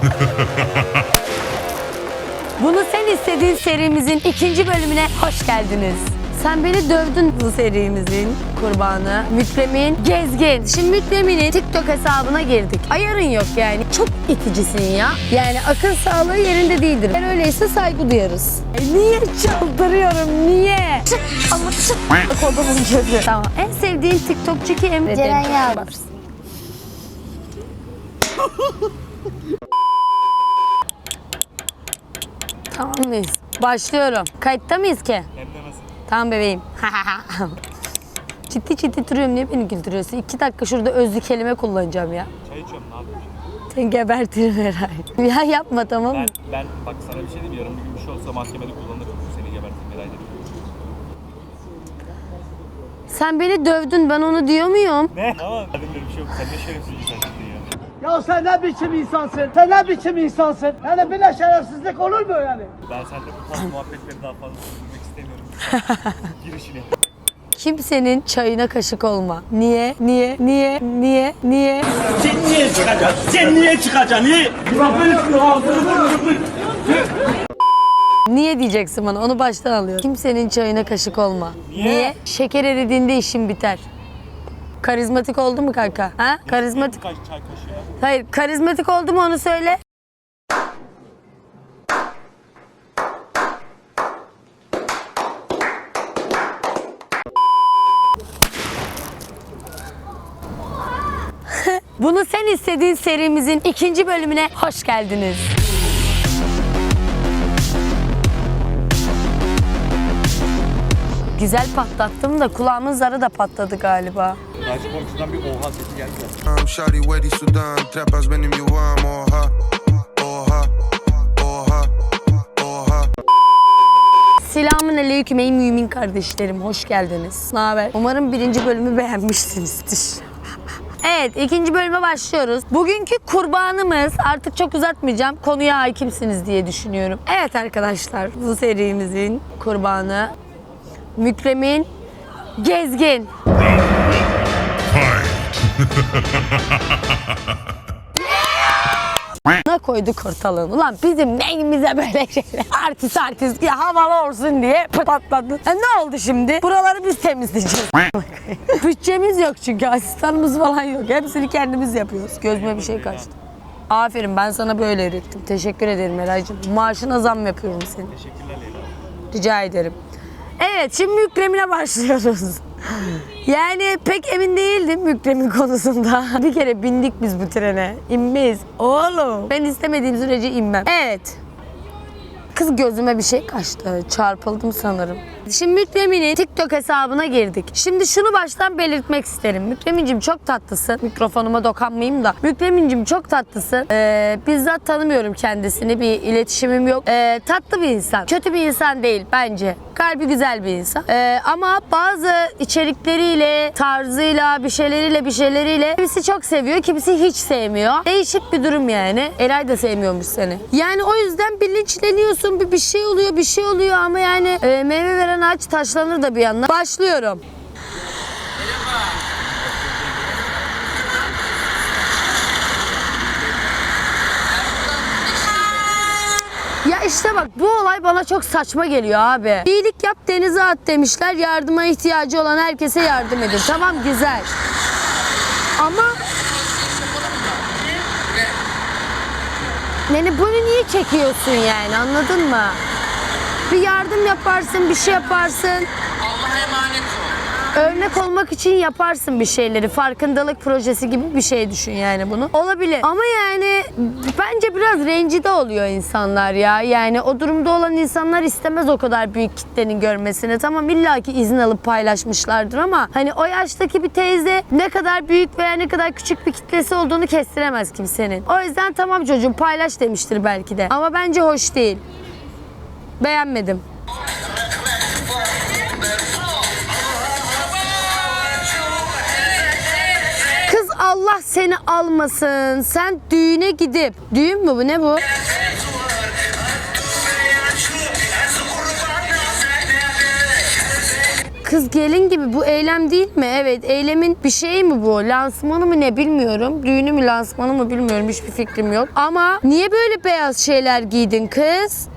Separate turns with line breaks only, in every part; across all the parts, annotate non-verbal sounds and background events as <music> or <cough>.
<laughs> Bunu sen istediğin serimizin ikinci bölümüne hoş geldiniz. Sen beni dövdün bu serimizin kurbanı. Mükremin Gezgin. Şimdi Mükremin'in TikTok hesabına girdik. Ayarın yok yani. Çok iticisin ya. Yani akıl sağlığı yerinde değildir. Eğer öyleyse saygı duyarız. E niye çıldırıyorum? Niye? Çık ama çık. Kodumun gözü. Tamam. En sevdiğin TikTokçu kim?
Ceren Yalçın. <laughs>
Tamam mıyız? Başlıyorum. Kayıtta mıyız ki?
Hem de nasıl?
Tamam bebeğim. <laughs> ciddi ciddi duruyorum niye beni güldürüyorsun? İki dakika şurada özlü kelime kullanacağım ya.
Çay içiyorum ne yapayım?
Seni gebertirim herhalde. <laughs> Ya yapma tamam mı?
Ben, ben bak sana bir şey diyeyim yarın bir gün bir şey olsa mahkemede kullanırım. Seni gebertin merak etme.
Sen beni dövdün ben onu diyor muyum?
Ne? Ama dedim bir şey yok. Sen ne şerefsiz ya.
Sen ne biçim insansın? Sen ne biçim insansın? Yani böyle şerefsizlik olur mu yani?
Ben sende bu tarz muhabbetleri daha fazla sürdürmek istemiyorum. <laughs> Girişini.
Kimsenin çayına kaşık olma. Niye? Niye? Niye? Niye? Niye?
Sen niye çıkacaksın? Sen niye çıkacaksın? Niye?
Niye diyeceksin bana? Onu baştan alıyorum. Kimsenin çayına kaşık olma.
Niye?
Şeker eridiğinde işin biter. Karizmatik oldu mu kanka? Ha? Karizmatik.
Kaç çay kaşığı.
Hayır, karizmatik oldu mu onu söyle. <laughs> Bunu sen istediğin serimizin ikinci bölümüne hoş geldiniz. Güzel patlattım da kulağımın zarı da patladı galiba.
Karşı komşudan bir oha sesi geldi.
Sudan Trapaz benim yuvam oha Oha Oha Oha
Selamun aleyküm ey mümin kardeşlerim. Hoş geldiniz. Ne haber? Umarım birinci bölümü beğenmişsinizdir. Evet ikinci bölüme başlıyoruz. Bugünkü kurbanımız artık çok uzatmayacağım. Konuya hakimsiniz diye düşünüyorum. Evet arkadaşlar bu serimizin kurbanı Mükremin Gezgin. Ne koyduk ortalığını? Ulan bizim neyimize böyle şeyler? Artist artist ya havalı olsun diye patladı. E ne oldu şimdi? Buraları biz temizleyeceğiz. <laughs> Bütçemiz yok çünkü asistanımız falan yok. Hepsini kendimiz yapıyoruz. Gözüme bir şey kaçtı. Aferin ben sana böyle öğrettim. Teşekkür ederim Eraycığım. Maaşına zam yapıyorum senin.
Teşekkürler Leyla.
Rica ederim. Evet şimdi mükremine başlıyoruz. Yani pek emin değildim mükremin konusunda. Bir kere bindik biz bu trene. İnmeyiz. Oğlum. Ben istemediğim sürece inmem. Evet. Kız gözüme bir şey kaçtı. Çarpıldım sanırım. Şimdi Mükremin'in TikTok hesabına girdik. Şimdi şunu baştan belirtmek isterim. Mükremin'cim çok tatlısın. Mikrofonuma dokanmayayım da. Mükremin'cim çok tatlısın. Ee, bizzat tanımıyorum kendisini. Bir iletişimim yok. Ee, tatlı bir insan. Kötü bir insan değil bence. Kalbi güzel bir insan. Ee, ama bazı içerikleriyle, tarzıyla, bir şeyleriyle, bir şeyleriyle kimisi çok seviyor, kimisi hiç sevmiyor. Değişik bir durum yani. Eray da sevmiyormuş seni. Yani o yüzden bilinçleniyorsun, bir, bir şey oluyor, bir şey oluyor ama yani e, meyve veren ağaç taşlanır da bir yandan. Başlıyorum. Ya işte bak bu olay bana çok saçma geliyor abi. İyilik yap denize at demişler. Yardıma ihtiyacı olan herkese yardım edin. Tamam güzel. Ama yani bunu niye çekiyorsun yani anladın mı? Bir yardım yaparsın, bir şey yaparsın. Örnek olmak için yaparsın bir şeyleri. Farkındalık projesi gibi bir şey düşün yani bunu. Olabilir. Ama yani bence biraz rencide oluyor insanlar ya. Yani o durumda olan insanlar istemez o kadar büyük kitlenin görmesini. Tamam illaki izin alıp paylaşmışlardır ama hani o yaştaki bir teyze ne kadar büyük veya ne kadar küçük bir kitlesi olduğunu kestiremez kimsenin. O yüzden tamam çocuğum paylaş demiştir belki de. Ama bence hoş değil. Beğenmedim. Seni almasın. Sen düğüne gidip, düğün mü bu ne bu? kız gelin gibi bu eylem değil mi? Evet eylemin bir şeyi mi bu? Lansmanı mı ne bilmiyorum. Düğünü mü lansmanı mı bilmiyorum. Hiçbir fikrim yok. Ama niye böyle beyaz şeyler giydin kız?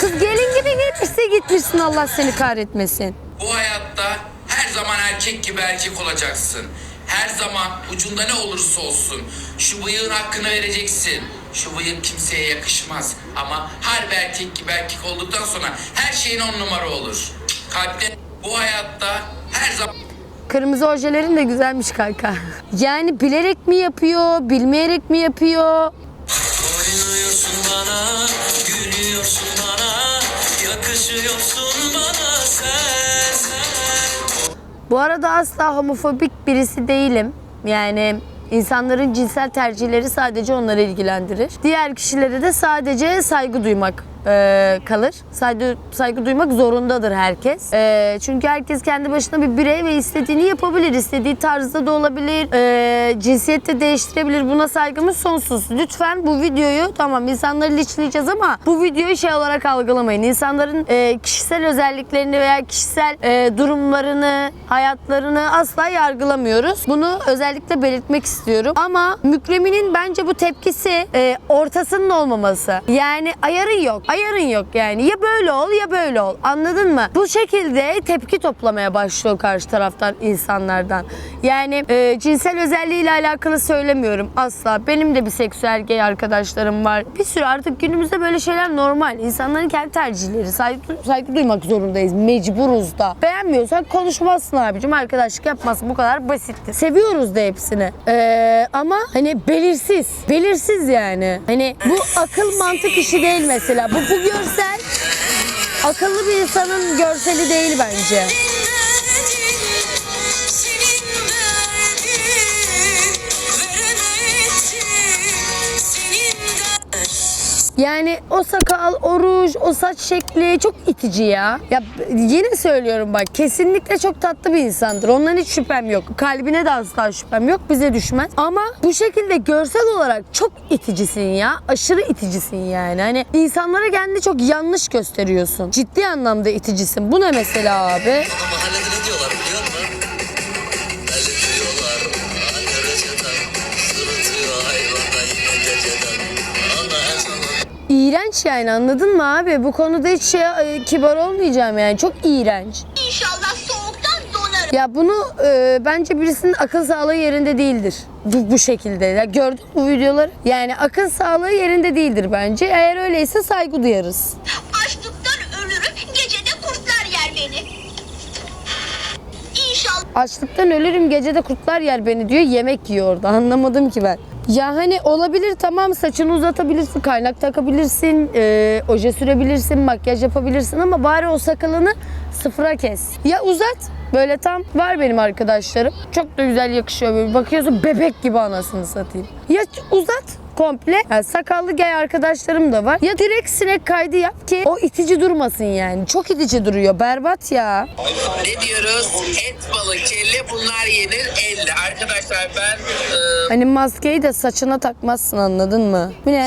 Kız gelin gibi gitmişse gitmişsin Allah seni kahretmesin.
Bu hayatta her zaman erkek gibi erkek olacaksın. Her zaman ucunda ne olursa olsun şu bıyığın hakkını vereceksin. Şu bıyık kimseye yakışmaz ama harbi erkek gibi erkek olduktan sonra her şeyin on numara olur. Kalpte bu hayatta her zaman
Kırmızı ojelerin de güzelmiş kanka. Yani bilerek mi yapıyor, bilmeyerek mi yapıyor?
Oynuyorsun bana, gülüyorsun bana, yakışıyorsun bana sen.
Bu arada asla homofobik birisi değilim. Yani insanların cinsel tercihleri sadece onları ilgilendirir. Diğer kişilere de sadece saygı duymak e, kalır. Saygı, saygı duymak zorundadır herkes. E, çünkü herkes kendi başına bir birey ve istediğini yapabilir. İstediği tarzda da olabilir. E, cinsiyette değiştirebilir. Buna saygımız sonsuz. Lütfen bu videoyu tamam insanları linçleyeceğiz ama bu videoyu şey olarak algılamayın. İnsanların e, kişisel özelliklerini veya kişisel e, durumlarını, hayatlarını asla yargılamıyoruz. Bunu özellikle belirtmek istiyorum. Ama Mükremin'in bence bu tepkisi e, ortasının olmaması. Yani ayarın yok. Ayarın yok yani. Ya böyle ol ya böyle ol. Anladın mı? Bu şekilde tepki toplamaya başlıyor karşı taraftan insanlardan. Yani e, cinsel özelliğiyle alakalı söylemiyorum asla. Benim de bir seksüel gay arkadaşlarım var. Bir sürü artık günümüzde böyle şeyler normal. İnsanların kendi tercihleri. Saygı, saygı duymak zorundayız. Mecburuz da. Beğenmiyorsan konuşmazsın abicim. Arkadaşlık yapmasın. Bu kadar basitti. Seviyoruz da hepsini. Ee, ama hani belirsiz. Belirsiz yani. Hani bu akıl mantık işi değil mesela. Bu, bu görsel akıllı bir insanın görseli değil bence. Yani o sakal, o ruj, o saç şekli çok itici ya. Ya yine söylüyorum bak kesinlikle çok tatlı bir insandır. Ondan hiç şüphem yok. Kalbine de asla şüphem yok. Bize düşmez. Ama bu şekilde görsel olarak çok iticisin ya. Aşırı iticisin yani. Hani insanlara kendini çok yanlış gösteriyorsun. Ciddi anlamda iticisin. Bu ne mesela abi? İğrenç yani anladın mı abi? Bu konuda hiç şey, e, kibar olmayacağım yani. Çok iğrenç.
İnşallah soğuktan donarım.
Ya bunu e, bence birisinin akıl sağlığı yerinde değildir. Bu, bu şekilde. Ya gördün mü bu videoları? Yani akıl sağlığı yerinde değildir bence. Eğer öyleyse saygı duyarız.
Açlıktan ölürüm, gecede kurtlar yer beni. İnşallah
Açlıktan ölürüm gecede kurtlar yer beni diyor. Yemek yiyor orada. Anlamadım ki ben. Ya hani olabilir tamam saçını uzatabilirsin, kaynak takabilirsin, e, oje sürebilirsin, makyaj yapabilirsin ama bari o sakalını sıfıra kes. Ya uzat. Böyle tam var benim arkadaşlarım. Çok da güzel yakışıyor böyle. Bakıyorsun bebek gibi anasını satayım. Ya uzat komple. Yani sakallı gay arkadaşlarım da var. Ya direkt sinek kaydı yap ki o itici durmasın yani. Çok itici duruyor. Berbat ya.
ne diyoruz? Et, balık, kelle bunlar yenir elle. Arkadaşlar ben e,
Hani maskeyi de saçına takmazsın anladın mı? Bu ne?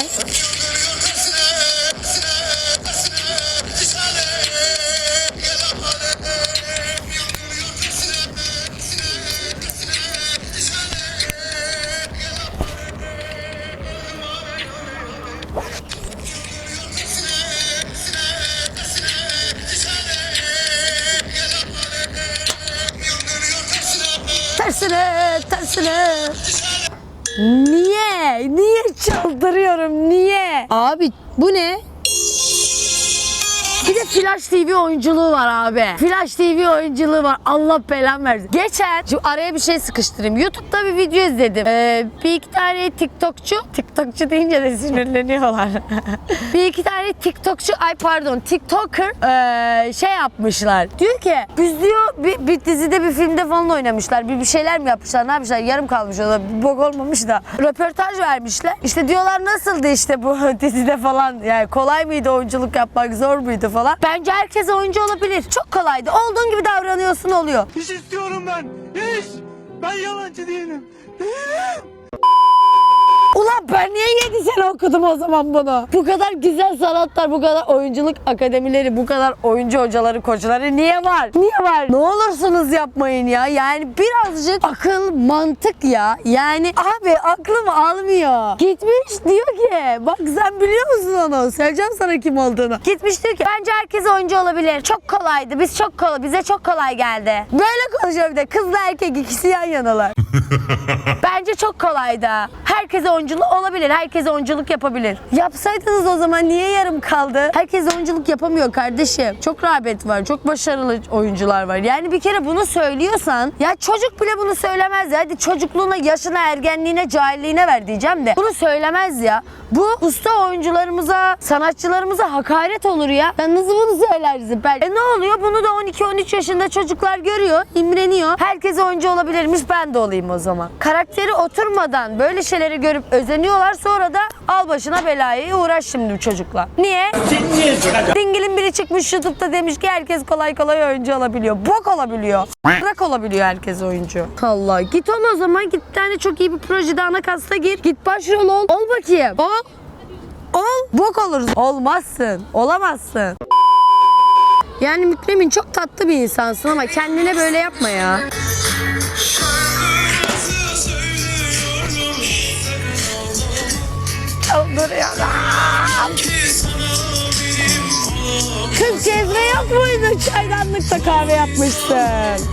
Tersine. Niye? Niye çıldırıyorum? Niye? Abi bu ne? Bir de Flash TV oyunculuğu var abi. Flash TV oyunculuğu var. Allah belan versin. Geçen, şimdi araya bir şey sıkıştırayım. YouTube'da bir video izledim. Ee, bir iki tane TikTokçu, TikTokçu deyince de sinirleniyorlar. <laughs> bir iki tane TikTokçu, ay pardon TikToker ee, şey yapmışlar. Diyor ki biz diyor bir, bir dizide bir filmde falan oynamışlar. Bir, bir şeyler mi yapmışlar ne yapmışlar yarım kalmış o da bir bok olmamış da. Röportaj vermişler. İşte diyorlar nasıldı işte bu <laughs> dizide falan. Yani kolay mıydı oyunculuk yapmak zor muydu falan. Bence herkes oyuncu olabilir. Çok kolaydı. Olduğun gibi davranıyorsun oluyor.
İş istiyorum ben. İş. Ben yalancı değilim. Değilim.
Ulan ben niye 7 sene okudum o zaman bunu? Bu kadar güzel sanatlar, bu kadar oyunculuk akademileri, bu kadar oyuncu hocaları, koçları niye var? Niye var? Ne olursunuz yapmayın ya. Yani birazcık akıl, mantık ya. Yani abi aklım almıyor. Gitmiş diyor ki bak sen biliyor musun onu? Söyleyeceğim sana kim olduğunu. Gitmiş diyor ki bence herkes oyuncu olabilir. Çok kolaydı. Biz çok kolay. Bize çok kolay geldi. Böyle konuşuyor bir de. Kızla erkek ikisi yan yanalar. <laughs> Bence çok kolaydı. Herkese oyunculuk olabilir. Herkese oyunculuk yapabilir. Yapsaydınız o zaman niye yarım kaldı? Herkes oyunculuk yapamıyor kardeşim. Çok rağbet var. Çok başarılı oyuncular var. Yani bir kere bunu söylüyorsan ya çocuk bile bunu söylemez ya. Hadi çocukluğuna, yaşına, ergenliğine, cahilliğine ver diyeceğim de. Bunu söylemez ya. Bu usta oyuncularımıza, sanatçılarımıza hakaret olur ya. Ya nasıl bunu söylersin ben? E ne oluyor? Bunu da 12-13 yaşında çocuklar görüyor, imreniyor. Herkes oyuncu olabilirmiş ben de olayım o zaman. Karakteri oturmadan böyle şeyleri görüp özeniyorlar sonra da al başına belayı uğraş şimdi bu çocukla. Niye? Dingil'in biri çıkmış YouTube'da demiş ki herkes kolay kolay oyuncu olabiliyor. Bok olabiliyor. Bırak olabiliyor herkes oyuncu. Allah git ol o zaman git bir tane çok iyi bir projede ana kasta gir. Git başrol ol. Ol bakayım. Ol. Ol. Bok olursun. Olmazsın. Olamazsın. Yani Mükremin çok tatlı bir insansın ama kendine böyle yapma ya. Çıldırıyorum. Kız cezve yok muydu? Çaydanlıkta kahve yapmışsın.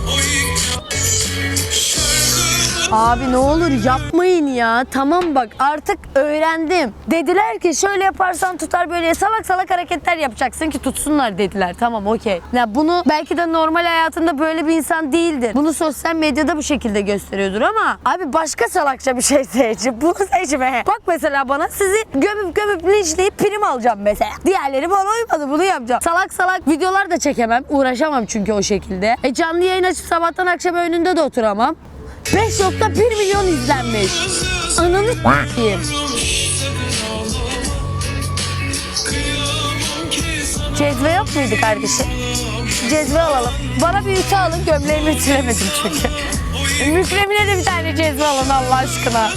Abi ne olur yapmayın ya. Tamam bak artık öğrendim. Dediler ki şöyle yaparsan tutar böyle salak salak hareketler yapacaksın ki tutsunlar dediler. Tamam okey. Ya bunu belki de normal hayatında böyle bir insan değildir. Bunu sosyal medyada bu şekilde gösteriyordur ama abi başka salakça bir şey <laughs> seçip bunu seçme. Bak mesela bana sizi gömüp gömüp linçleyip prim alacağım mesela. Diğerleri bana uymadı bunu yapacağım. Salak salak videolar da çekemem. Uğraşamam çünkü o şekilde. E canlı yayın açıp sabahtan akşama önünde de oturamam. 5.1 milyon izlenmiş. Ananı s**eyim. Cezve yok muydu kardeşim? Cezve alalım. Bana bir ütü alın gömleğimi ütülemedim çünkü. <laughs> Mükremine de bir tane cezve alın Allah aşkına.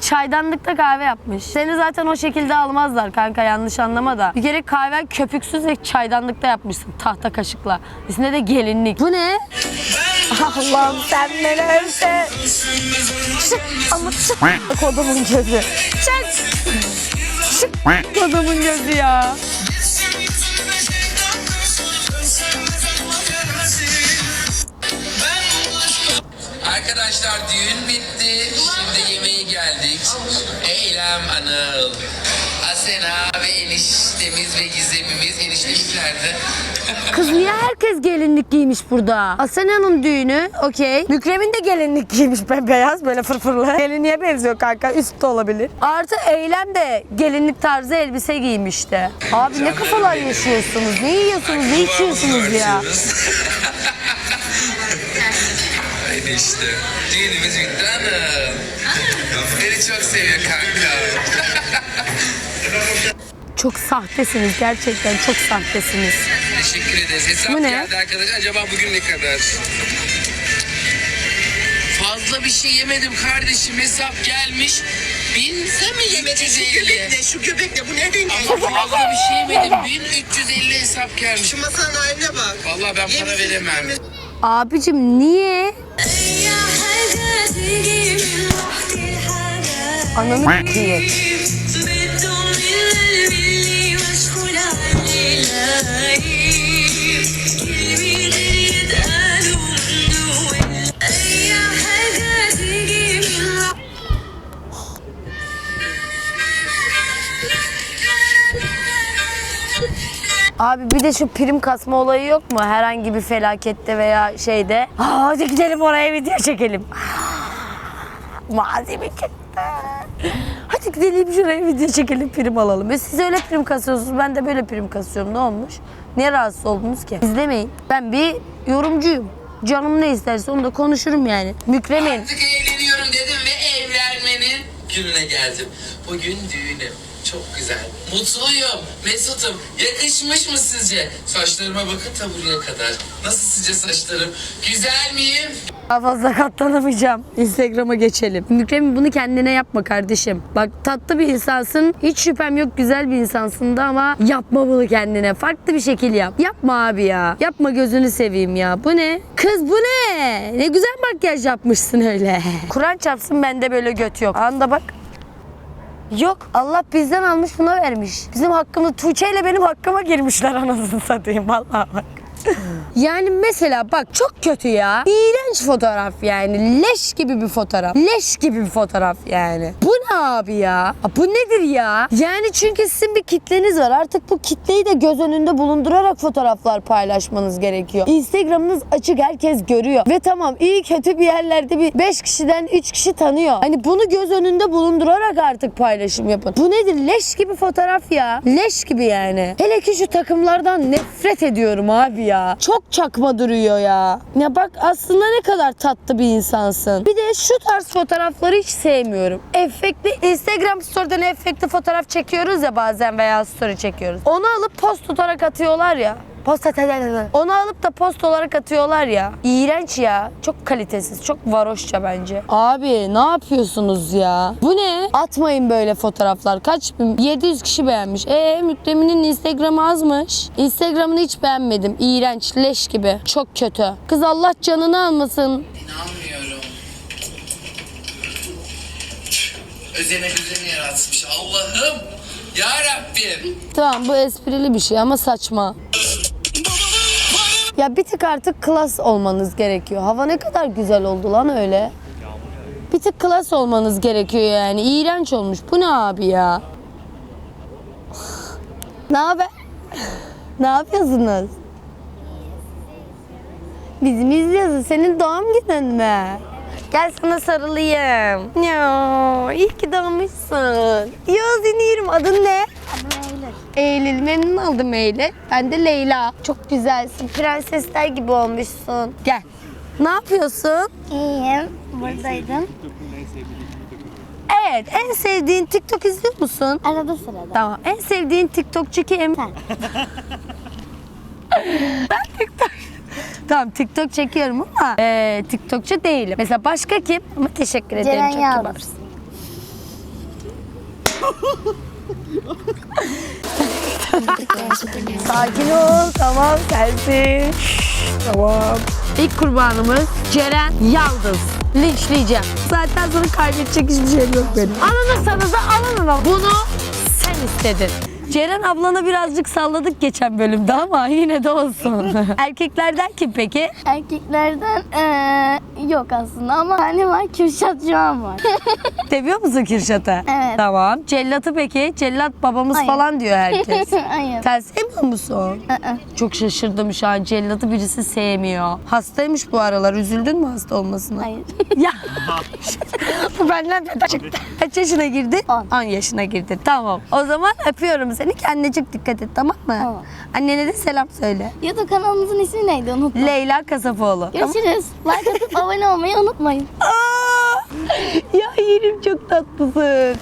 Çaydanlıkta kahve yapmış. Seni zaten o şekilde almazlar kanka yanlış anlama da. Bir kere kahven köpüksüz ve çaydanlıkta yapmışsın tahta kaşıkla. Üstünde de gelinlik. Bu ne? Allah'ım sen ölte. Çık ama çık kodumun gözü. Çık. Çık kodumun gözü ya.
Arkadaşlar düğün bitti. Şimdi yemeğe geldik. Eylem Anıl. Asena ve eniştemiz ve gizemimiz. Eniştemiz nerede?
Kız niye herkes gelinlik giymiş burada? Asena'nın düğünü okey. Mükremin de gelinlik giymiş beyaz böyle fırfırlı. Gelinliğe benziyor kanka üst de olabilir. Artı Eylem de gelinlik tarzı elbise giymişti. Abi ne kafalar yaşıyorsunuz? Ne yiyorsunuz? Ne içiyorsunuz ya?
Enişte. Düğünümüz bitti hanım. Seni çok seviyor kanka.
Çok sahtesiniz gerçekten çok sahtesiniz.
Teşekkür ederiz. Hesap
Bu ne?
geldi arkadaş. Acaba bugün ne kadar? Fazla bir şey yemedim kardeşim. Hesap gelmiş. Bin sen mi yemedin şu göbekle? Şu göbekle bu ne renk? Ama fazla bir şey yemedim. 1350 hesap gelmiş. Şu masanın haline bak. Vallahi ben para veremem.
Abicim niye? Ananı diye. Abi bir de şu prim kasma olayı yok mu? Herhangi bir felakette veya şeyde. Hadi gidelim oraya video çekelim. Malzeme çıktı. Hadi gidelim şuraya video çekelim prim alalım. E siz öyle prim kasıyorsunuz ben de böyle prim kasıyorum. Ne olmuş? Niye rahatsız oldunuz ki? İzlemeyin. Ben bir yorumcuyum. Canım ne isterse onu da konuşurum yani. Mükremin.
Artık evleniyorum dedim ve evlenmenin gününe geldim. Bugün düğünüm. Çok güzel. Mutluyum. Mesut'um. Yakışmış mı sizce? Saçlarıma bakın ta buraya kadar. Nasıl sizce saçlarım? Güzel miyim?
Daha fazla katlanamayacağım. Instagram'a geçelim. Mükremin bunu kendine yapma kardeşim. Bak tatlı bir insansın. Hiç şüphem yok güzel bir insansın da ama yapma bunu kendine. Farklı bir şekil yap. Yapma abi ya. Yapma gözünü seveyim ya. Bu ne? Kız bu ne? Ne güzel makyaj yapmışsın öyle. Kur'an çarpsın bende böyle göt yok. Anda bak. Yok Allah bizden almış buna vermiş. Bizim hakkımız Tuğçe ile benim hakkıma girmişler anasını satayım vallahi. Yani mesela bak çok kötü ya. İğrenç fotoğraf yani. Leş gibi bir fotoğraf. Leş gibi bir fotoğraf yani. Bu ne abi ya? Bu nedir ya? Yani çünkü sizin bir kitleniz var. Artık bu kitleyi de göz önünde bulundurarak fotoğraflar paylaşmanız gerekiyor. Instagram'ınız açık herkes görüyor. Ve tamam iyi kötü bir yerlerde bir 5 kişiden 3 kişi tanıyor. Hani bunu göz önünde bulundurarak artık paylaşım yapın. Bu nedir? Leş gibi fotoğraf ya. Leş gibi yani. Hele ki şu takımlardan nefret ediyorum abi ya. Çok çakma duruyor ya. Ya bak aslında ne kadar tatlı bir insansın. Bir de şu tarz fotoğrafları hiç sevmiyorum. Efektli Instagram story'den efektli fotoğraf çekiyoruz ya bazen veya story çekiyoruz. Onu alıp post olarak atıyorlar ya. Post at- at- at- Onu alıp da post olarak atıyorlar ya. İğrenç ya. Çok kalitesiz. Çok varoşça bence. Abi ne yapıyorsunuz ya? Bu ne? Atmayın böyle fotoğraflar. Kaç bin? 700 kişi beğenmiş. E Mükremin'in Instagram'ı azmış. Instagram'ını hiç beğenmedim. İğrenç. Leş gibi. Çok kötü. Kız Allah canını almasın.
İnanmıyorum. Özene düzeni yaratmış Allah'ım. Ya Rabbim.
Tamam bu esprili bir şey ama saçma. Ya bir tık artık klas olmanız gerekiyor. Hava ne kadar güzel oldu lan öyle. Bir tık klas olmanız gerekiyor yani. İğrenç olmuş. Bu ne abi ya? ne haber? <laughs> ne yapıyorsunuz? Biz mi izliyoruz? Senin doğum günün mü? Gel sana sarılayım. Ya iyi ki doğmuşsun. Ya seni. Adın ne? Eylül. Memnun oldum Eylül. Ben de Leyla. Çok güzelsin. Prensesler gibi olmuşsun. Gel. Ne yapıyorsun?
İyiyim. Buradaydım.
Evet. En sevdiğin TikTok izliyor musun?
Arada sırada.
Tamam. En sevdiğin TikTokçu kim?
Sen. <laughs>
ben TikTok. Tamam TikTok çekiyorum ama e, TikTokçu değilim. Mesela başka kim? Ama teşekkür ederim.
Ceren
çok
Yalçın.
kibarsın. <laughs> Sakin ol. Tamam sensin. Tamam. İlk kurbanımız Ceren Yaldız. Linçleyeceğim. Zaten sonra kaybedecek hiçbir şeyim yok benim. Alınırsanız da alının ama bunu sen istedin. Ceren ablana birazcık salladık geçen bölümde ama yine de olsun. <laughs> <laughs> Erkeklerden kim peki?
Erkeklerden eee, yok aslında ama hani var Kürşat Juan var. <laughs>
Seviyor musun Kürşat'ı?
Evet.
Tamam. Cellat'ı peki? Cellat babamız
Hayır.
falan diyor herkes. <laughs>
Hayır.
Sen sevmiyor musun?
Aa.
Çok şaşırdım şu an. Cellat'ı birisi sevmiyor. Hastaymış bu aralar. Üzüldün mü hasta olmasına?
Hayır. <laughs>
Ya. bu benden beter çıktı. Kaç yaşına girdi?
On.
10 yaşına girdi. Tamam. O zaman öpüyorum seni. Kendine çok dikkat et tamam mı?
Tamam.
Annene de selam söyle.
YouTube kanalımızın ismi neydi unutma.
Leyla Kasapoğlu.
Görüşürüz. Like atıp abone olmayı unutmayın.
Ya yerim çok tatlısın.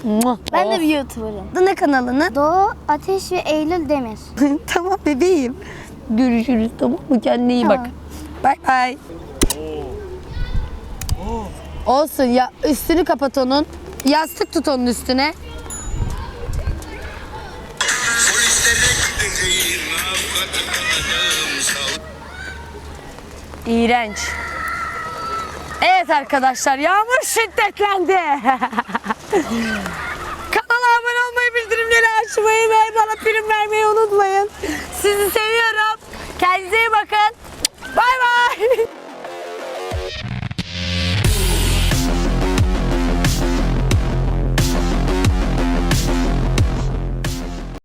Ben de bir YouTuber'ım.
Ne kanalını?
Doğu, Ateş ve Eylül Demir. <laughs>
tamam bebeğim. Görüşürüz tamam mı? Kendine iyi bak. Bay bay. Olsun ya üstünü kapat onun. Yastık tut onun üstüne. İğrenç. Evet arkadaşlar yağmur şiddetlendi. <laughs> Kanala abone olmayı, bildirimleri açmayı ve bana prim vermeyi unutmayın. Sizi seviyorum. Kendinize iyi bakın. Bay bay. <laughs>